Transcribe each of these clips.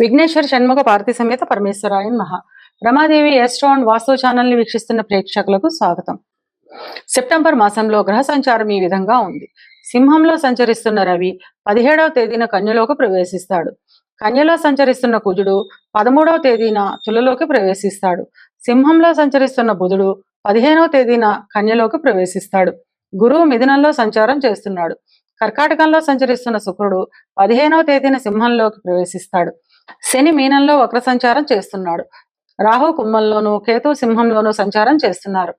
విఘ్నేశ్వర షణ్ముఖ పార్థి సమేత పరమేశ్వరాయన్ మహా రమాదేవి ఎస్ట్రాన్ వాస్తు ఛానల్ని వీక్షిస్తున్న ప్రేక్షకులకు స్వాగతం. సెప్టెంబర్ మాసంలో గ్రహ సంచారం ఈ విధంగా ఉంది. సింహంలో సంచరిస్తున్న రవి పదిహేడవ తేదీన కన్యలోకి ప్రవేశిస్తాడు. కన్యలో సంచరిస్తున్న కుజుడు పదమూడవ తేదీన తులలోకి ప్రవేశిస్తాడు. సింహంలో సంచరిస్తున్న బుధుడు పదిహేనవ తేదీన కన్యలోకి ప్రవేశిస్తాడు. గురువు మిథునంలో సంచారం చేస్తున్నాడు. కర్కాటకంలో సంచరిస్తున్న శుక్రుడు పదిహేనవ తేదీన సింహంలోకి ప్రవేశిస్తాడు. శని మీనంలో వక్ర సంచారం చేస్తున్నాడు. రాహు కుంభంలోను కేతు సింహంలోను సంచారం చేస్తున్నారు.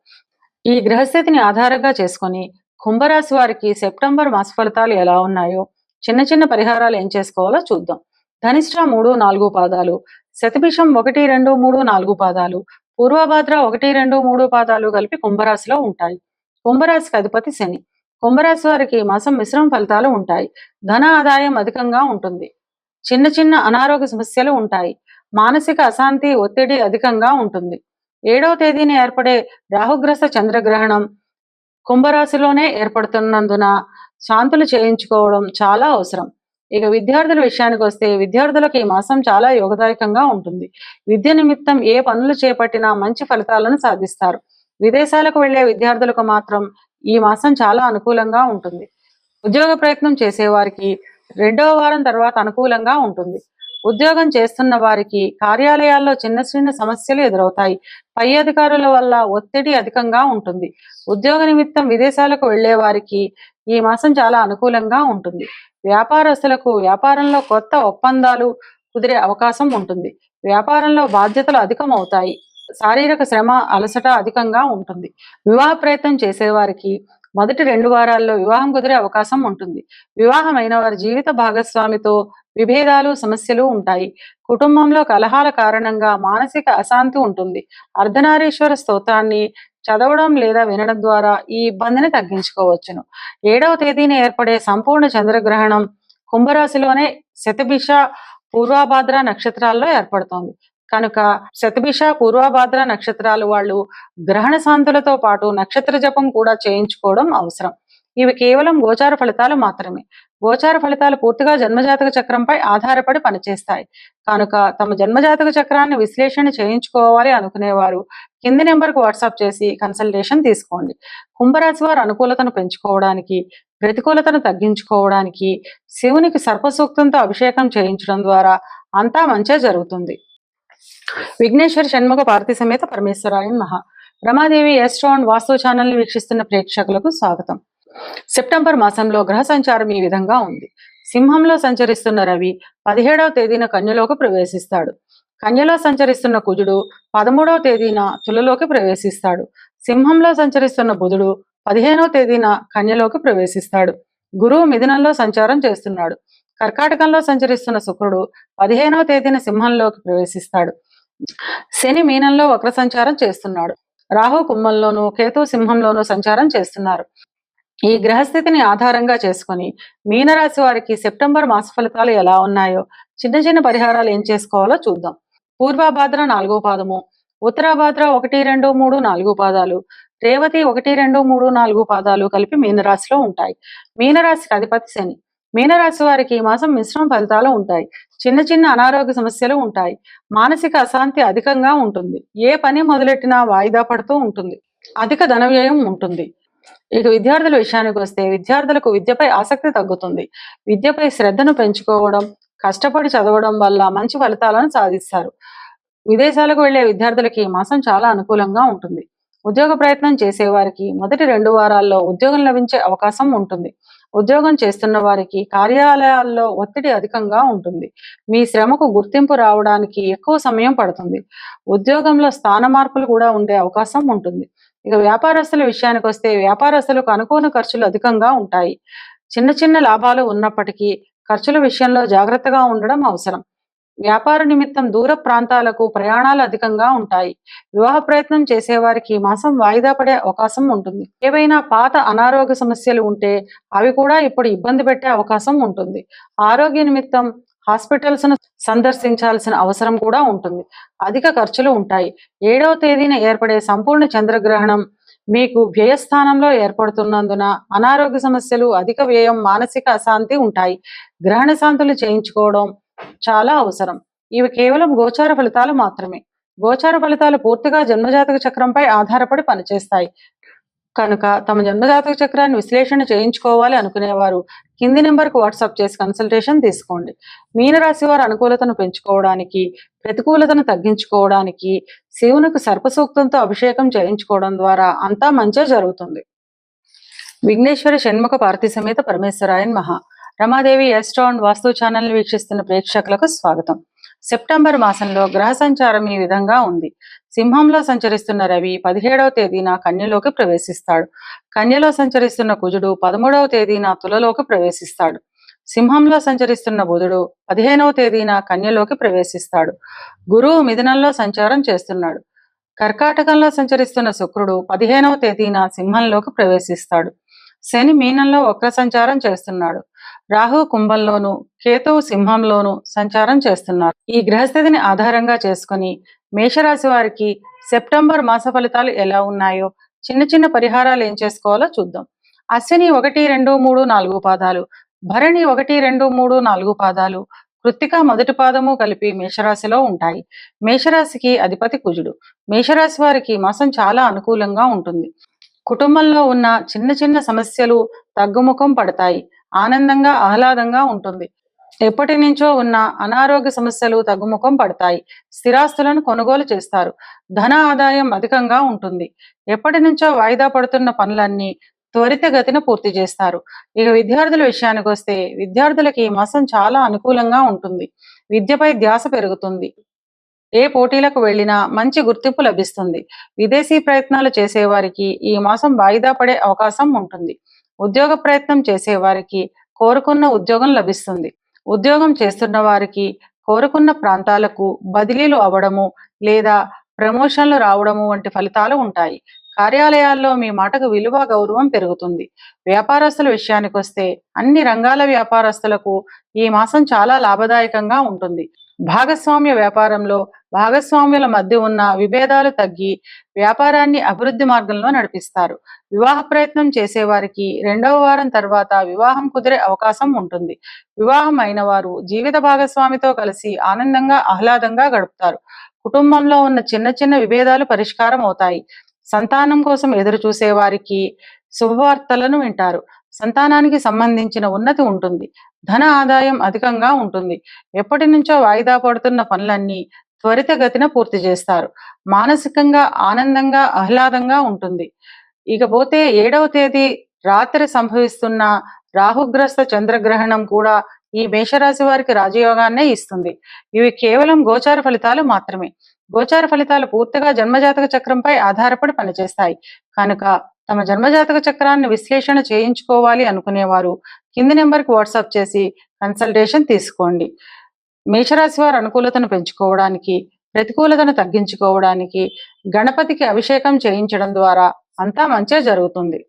ఈ గ్రహస్థితిని ఆధారంగా చేసుకొని కుంభరాశి వారికి సెప్టెంబర్ మాస ఫలితాలు ఎలా ఉన్నాయో చిన్న చిన్న పరిహారాలు ఏం చేసుకోవాలో చూద్దాం. ధనిష్ట మూడు నాలుగు పాదాలు శతభిషం ఒకటి రెండు మూడు నాలుగు పాదాలు పూర్వభాద్ర ఒకటి రెండు మూడు పాదాలు కలిపి కుంభరాశిలో ఉంటాయి. కుంభరాశికి అధిపతి శని. కుంభరాశి వారికి మాసం మిశ్రమ ఫలితాలు ఉంటాయి. ధన ఆదాయం అధికంగా ఉంటుంది. చిన్న చిన్న అనారోగ్య సమస్యలు ఉంటాయి. మానసిక అశాంతి ఒత్తిడి అధికంగా ఉంటుంది. ఏడవ తేదీన ఏర్పడే రాహుగ్రస్త చంద్రగ్రహణం కుంభరాశిలోనే ఏర్పడుతున్నందున శాంతులు చేయించుకోవడం చాలా అవసరం. ఇక విద్యార్థుల విషయానికి వస్తే విద్యార్థులకు ఈ మాసం చాలా యోగదాయకంగా ఉంటుంది. విద్య నిమిత్తం ఏ పనులు చేపట్టినా మంచి ఫలితాలను సాధిస్తారు. విదేశాలకు వెళ్ళే విద్యార్థులకు మాత్రం ఈ మాసం చాలా అనుకూలంగా ఉంటుంది. ఉద్యోగ ప్రయత్నం చేసేవారికి రెండవ వారం తర్వాత అనుకూలంగా ఉంటుంది. ఉద్యోగం చేస్తున్న వారికి కార్యాలయాల్లో చిన్న చిన్న సమస్యలు ఎదురవుతాయి. పై అధికారుల వల్ల ఒత్తిడి అధికంగా ఉంటుంది. ఉద్యోగ నిమిత్తం విదేశాలకు వెళ్ళే వారికి ఈ మాసం చాలా అనుకూలంగా ఉంటుంది. వ్యాపారస్తులకు వ్యాపారంలో కొత్త ఒప్పందాలు కుదిరే అవకాశం ఉంటుంది. వ్యాపారంలో బాధ్యతలు అధికం అవుతాయి శారీరక శ్రమ అలసట అధికంగా ఉంటుంది. వివాహ ప్రయత్నం చేసేవారికి మొదటి రెండు వారాల్లో వివాహం కుదిరే అవకాశం ఉంటుంది. వివాహమైన వారి జీవిత భాగస్వామితో విభేదాలు సమస్యలు ఉంటాయి. కుటుంబంలో కలహాల కారణంగా మానసిక అశాంతి ఉంటుంది. అర్ధనారీశ్వర స్తోత్రాన్ని చదవడం లేదా వినడం ద్వారా ఈ ఇబ్బందిని తగ్గించుకోవచ్చును. ఏడవ తేదీన ఏర్పడే సంపూర్ణ చంద్రగ్రహణం కుంభరాశిలోనే శతభిష పూర్వాభాద్ర నక్షత్రాల్లో ఏర్పడుతోంది. కనుక శతభిష పూర్వభాద్ర నక్షత్రాలు వాళ్ళు గ్రహణ శాంతులతో పాటు నక్షత్ర జపం కూడా చేయించుకోవడం అవసరం. ఇవి కేవలం గోచార ఫలితాలు మాత్రమే. గోచార ఫలితాలు పూర్తిగా జన్మజాతక చక్రంపై ఆధారపడి పనిచేస్తాయి. కనుక తమ జన్మజాతక చక్రాన్ని విశ్లేషణ చేయించుకోవాలి అనుకునేవారు కింది నెంబర్కు వాట్సాప్ చేసి కన్సల్టేషన్ తీసుకోండి. కుంభరాశి వారు అనుకూలతను పెంచుకోవడానికి ప్రతికూలతను తగ్గించుకోవడానికి శివునికి సర్పసూక్తంతో అభిషేకం చేయించడం ద్వారా అంతా మంచే జరుగుతుంది. విఘ్నేశ్వర షణ్ముఖ పార్వతి సమేత పరమేశ్వరాయన్ మహా రమాదేవి ఎస్ట్రాన్ వాస్తు ఛానల్ని వీక్షిస్తున్న ప్రేక్షకులకు స్వాగతం. సెప్టెంబర్ మాసంలో గ్రహ సంచారం ఈ విధంగా ఉంది. సింహంలో సంచరిస్తున్న రవి పదిహేడవ తేదీన కన్యలోకి ప్రవేశిస్తాడు. కన్యలో సంచరిస్తున్న కుజుడు పదమూడవ తేదీన తులలోకి ప్రవేశిస్తాడు. సింహంలో సంచరిస్తున్న బుధుడు పదిహేనవ తేదీన కన్యలోకి ప్రవేశిస్తాడు. గురువు మిథునంలో సంచారం చేస్తున్నాడు. కర్కాటకంలో సంచరిస్తున్న శుక్రుడు పదిహేనవ తేదీన సింహంలోకి ప్రవేశిస్తాడు. శని మీనంలో వక్ర సంచారం చేస్తున్నాడు. రాహు కుంభంలోనూ కేతు సింహంలోనూ సంచారం చేస్తున్నారు. ఈ గ్రహస్థితిని ఆధారంగా చేసుకుని మీనరాశి వారికి సెప్టెంబర్ మాస ఫలితాలు ఎలా ఉన్నాయో చిన్న చిన్న పరిహారాలు ఏం చేసుకోవాలో చూద్దాం. పూర్వభాద్ర నాలుగో పాదము ఉత్తరాభాద్ర ఒకటి రెండు మూడు నాలుగు పాదాలు రేవతి ఒకటి రెండు మూడు నాలుగు పాదాలు కలిపి మీనరాశిలో ఉంటాయి. మీనరాశికి అధిపతి శని. మీనరాశి వారికి ఈ మాసం మిశ్రమ ఫలితాలు ఉంటాయి. చిన్న చిన్న అనారోగ్య సమస్యలు ఉంటాయి. మానసిక అశాంతి అధికంగా ఉంటుంది. ఏ పని మొదలెట్టినా వాయిదా పడుతూ ఉంటుంది. అధిక ధన వ్యయం ఉంటుంది. ఇక విద్యార్థుల విషయానికి వస్తే విద్యార్థులకు విద్యపై ఆసక్తి తగ్గుతుంది. విద్యపై శ్రద్ధను పెంచుకోవడం కష్టపడి చదవడం వల్ల మంచి ఫలితాలను సాధిస్తారు. విదేశాలకు వెళ్ళే విద్యార్థులకి ఈ మాసం చాలా అనుకూలంగా ఉంటుంది. ఉద్యోగ ప్రయత్నం చేసేవారికి మొదటి రెండు వారాల్లో ఉద్యోగం లభించే అవకాశం ఉంటుంది. ఉద్యోగం చేస్తున్న వారికి కార్యాలయాల్లో ఒత్తిడి అధికంగా ఉంటుంది. మీ శ్రమకు గుర్తింపు రావడానికి ఎక్కువ సమయం పడుతుంది. ఉద్యోగంలో స్థాన మార్పులు కూడా ఉండే అవకాశం ఉంటుంది. ఇక వ్యాపారస్తుల విషయానికి వస్తే వ్యాపారస్తులకు అనుకూల ఖర్చులు అధికంగా ఉంటాయి. చిన్న చిన్న లాభాలు ఉన్నప్పటికీ ఖర్చుల విషయంలో జాగ్రత్తగా ఉండడం అవసరం. వ్యాపార నిమిత్తం దూర ప్రాంతాలకు ప్రయాణాలు అధికంగా ఉంటాయి. వివాహ ప్రయత్నం చేసేవారికి ఈ మాసం వాయిదా పడే అవకాశం ఉంటుంది. ఏవైనా పాత అనారోగ్య సమస్యలు ఉంటే అవి కూడా ఇప్పుడు ఇబ్బంది పెట్టే అవకాశం ఉంటుంది. ఆరోగ్య నిమిత్తం హాస్పిటల్స్ను సందర్శించాల్సిన అవసరం కూడా ఉంటుంది. అధిక ఖర్చులు ఉంటాయి. ఏడవ తేదీన ఏర్పడే సంపూర్ణ చంద్రగ్రహణం మీకు వ్యయస్థానంలో ఏర్పడుతున్నందున అనారోగ్య సమస్యలు అధిక వ్యయం మానసిక అశాంతి ఉంటాయి. గ్రహణ శాంతులు చేయించుకోవడం చాలా అవసరం. ఇవి కేవలం గోచార ఫలితాలు మాత్రమే. గోచార ఫలితాలు పూర్తిగా జన్మజాతక చక్రంపై ఆధారపడి పనిచేస్తాయి. కనుక తమ జన్మజాతక చక్రాన్ని విశ్లేషణ చేయించుకోవాలి అనుకునేవారు కింది నెంబర్కు వాట్సాప్ చేసి కన్సల్టేషన్ తీసుకోండి. మీనరాశి వారు అనుకూలతను పెంచుకోవడానికి ప్రతికూలతను తగ్గించుకోవడానికి శివునికి సర్పసూక్తంతో అభిషేకం చేయించుకోవడం ద్వారా అంతా మంచే జరుగుతుంది. విఘ్నేశ్వర షణ్ముఖ పార్థి సమేత పరమేశ్వరాయన్ మహా. రమాదేవి ఎస్ట్రాండ్ వాస్తు ఛానల్ వీక్షిస్తున్న ప్రేక్షకులకు స్వాగతం. సెప్టెంబర్ మాసంలో గ్రహ సంచారం ఈ విధంగా ఉంది. సింహంలో సంచరిస్తున్న రవి పదిహేడవ తేదీన కన్యలోకి ప్రవేశిస్తాడు. కన్యలో సంచరిస్తున్న కుజుడు పదమూడవ తేదీన తులలోకి ప్రవేశిస్తాడు. సింహంలో సంచరిస్తున్న బుధుడు పదిహేనవ తేదీన కన్యలోకి ప్రవేశిస్తాడు. గురువు మిథునంలో సంచారం చేస్తున్నాడు. కర్కాటకంలో సంచరిస్తున్న శుక్రుడు పదిహేనవ తేదీన సింహంలోకి ప్రవేశిస్తాడు. శని మీనంలో వక్ర సంచారం చేస్తున్నాడు. రాహు కుంభంలోను కేతువు సింహంలోను సంచారం చేస్తున్నారు. ఈ గ్రహస్థితిని ఆధారంగా చేసుకుని మేషరాశి వారికి సెప్టెంబర్ మాస ఫలితాలు ఎలా ఉన్నాయో చిన్న చిన్న పరిహారాలు ఏం చేసుకోవాలో చూద్దాం. అశ్విని ఒకటి రెండు మూడు నాలుగు పాదాలు భరణి ఒకటి రెండు మూడు నాలుగు పాదాలు కృత్తిక మొదటి పాదము కలిపి మేషరాశిలో ఉంటాయి. మేషరాశికి అధిపతి కుజుడు. మేషరాశి వారికి మాసం చాలా అనుకూలంగా ఉంటుంది. కుటుంబంలో ఉన్న చిన్న చిన్న సమస్యలు తగ్గుముఖం పడతాయి. ఆనందంగా ఆహ్లాదంగా ఉంటుంది. ఎప్పటి నుంచో ఉన్న అనారోగ్య సమస్యలు తగ్గుముఖం పడతాయి. స్థిరాస్తులను కొనుగోలు చేస్తారు. ధన ఆదాయం అధికంగా ఉంటుంది. ఎప్పటి నుంచో వాయిదా పడుతున్న పనులన్నీ త్వరితగతిన పూర్తి చేస్తారు. ఇక విద్యార్థుల విషయానికి వస్తే విద్యార్థులకి ఈ మాసం చాలా అనుకూలంగా ఉంటుంది. విద్యపై ధ్యాస పెరుగుతుంది. ఏ పోటీలకు వెళ్ళినా మంచి గుర్తింపు లభిస్తుంది. విదేశీ ప్రయత్నాలు చేసేవారికి ఈ మాసం వాయిదా పడే అవకాశం ఉంటుంది. ఉద్యోగ ప్రయత్నం చేసేవారికి కోరుకున్న ఉద్యోగం లభిస్తుంది. ఉద్యోగం చేస్తున్న వారికి కోరుకున్న ప్రాంతాలకు బదిలీలు అవ్వడము లేదా ప్రమోషన్లు రావడము వంటి ఫలితాలు ఉంటాయి. కార్యాలయాల్లో మీ మాటకు విలువ గౌరవం పెరుగుతుంది. వ్యాపారస్తుల విషయానికి వస్తే అన్ని రంగాల వ్యాపారస్తులకు ఈ మాసం చాలా లాభదాయకంగా ఉంటుంది. భాగస్వామ్య వ్యాపారంలో భాగస్వామ్యుల మధ్య ఉన్న విభేదాలు తగ్గి వ్యాపారాన్ని అభివృద్ధి మార్గంలో నడిపిస్తారు. వివాహ ప్రయత్నం చేసేవారికి రెండవ వారం తర్వాత వివాహం కుదిరే అవకాశం ఉంటుంది. వివాహం అయిన వారు జీవిత భాగస్వామితో కలిసి ఆనందంగా ఆహ్లాదంగా గడుపుతారు. కుటుంబంలో ఉన్న చిన్న చిన్న విభేదాలు పరిష్కారం అవుతాయి. సంతానం కోసం ఎదురు చూసే వారికి శుభవార్తలను వింటారు. సంతానానికి సంబంధించిన ఉన్నతి ఉంటుంది. ధన ఆదాయం అధికంగా ఉంటుంది. ఎప్పటి నుంచో వాయిదా పడుతున్న పనులన్నీ త్వరితగతిన పూర్తి చేస్తారు. మానసికంగా ఆనందంగా ఆహ్లాదంగా ఉంటుంది. ఇకపోతే ఏడవ తేదీ రాత్రి సంభవిస్తున్న రాహుగ్రస్త చంద్రగ్రహణం కూడా ఈ మేషరాశి వారికి రాజయోగాన్నే ఇస్తుంది. ఇవి కేవలం గోచార ఫలితాలు మాత్రమే. గోచార ఫలితాలు పూర్తిగా జన్మజాతక చక్రంపై ఆధారపడి పనిచేస్తాయి. కనుక తమ జన్మజాతక చక్రాన్ని విశ్లేషణ చేయించుకోవాలి అనుకునేవారు. కింది నెంబర్కి వాట్సాప్ చేసి కన్సల్టేషన్ తీసుకోండి. మేషరాశి వారు అనుకూలతను పెంచుకోవడానికి ప్రతికూలతను తగ్గించుకోవడానికి గణపతికి అభిషేకం చేయించడం ద్వారా అంతా మంచే జరుగుతుంది.